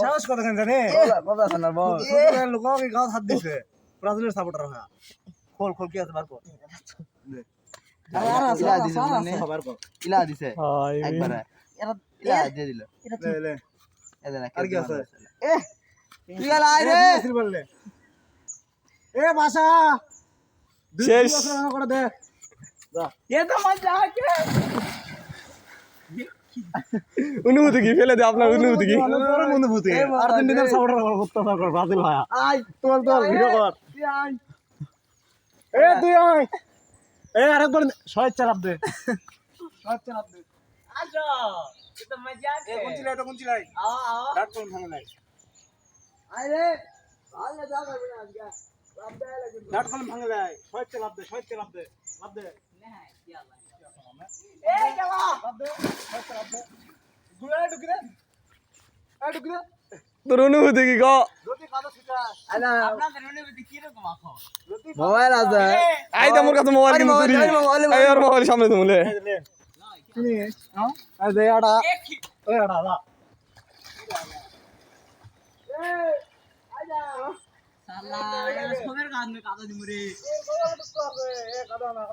সাহস কত জানে? কথা শোনার বল লোককে গাও হাত দিছে। ব্রাজিলের সাপোর্টার হ্যাঁ। খোল খোল কি আছে বার কর। ইলা দিছে মানে বার কর। ইলা দিছে। হাই রে। ইলা দিয়ে দিল। লে লে। আর কি আছে? এ। তুই গেল আয় রে। বললে। এ ভাষা শেষ। করে দে। এ তো মজা আছে অনুভূতি কি? ফেলে দে আপনার অনুভূতি কি? পরম অনুভূতি। আর্জেন্টিনার সাপোর্টার অত্যাচার কর ব্রাজিল ভায়া আয় তোমার তো ভিডিও কর। এ তুই আয়। এ আরেকবার শহর চালাপ দে। শহর চালাপ দে। আসো। এ তো মজা আছে। কোন চিলাই এটা কোন চিলাই? আও আও ডাট কোন ভাঙে নাই। আয় রে। ভালো যা করবি না আজকে। সব দেয় লাগে ডাট কোন ভাঙে নাই। শহর চালাপ দে শহর চালাপ দে। লাভ দে এই যাবা তোর অনুভূতি কি মোবাইল আছে আই তো আমার কাছে মোবাইল কিন্তু তুই আই আর মোবাইল সামনে তো মুলে চিনি হ্যাঁ দে আড়া ওই আড়া দা সালা সবের কাজ মে কাদা কাদা না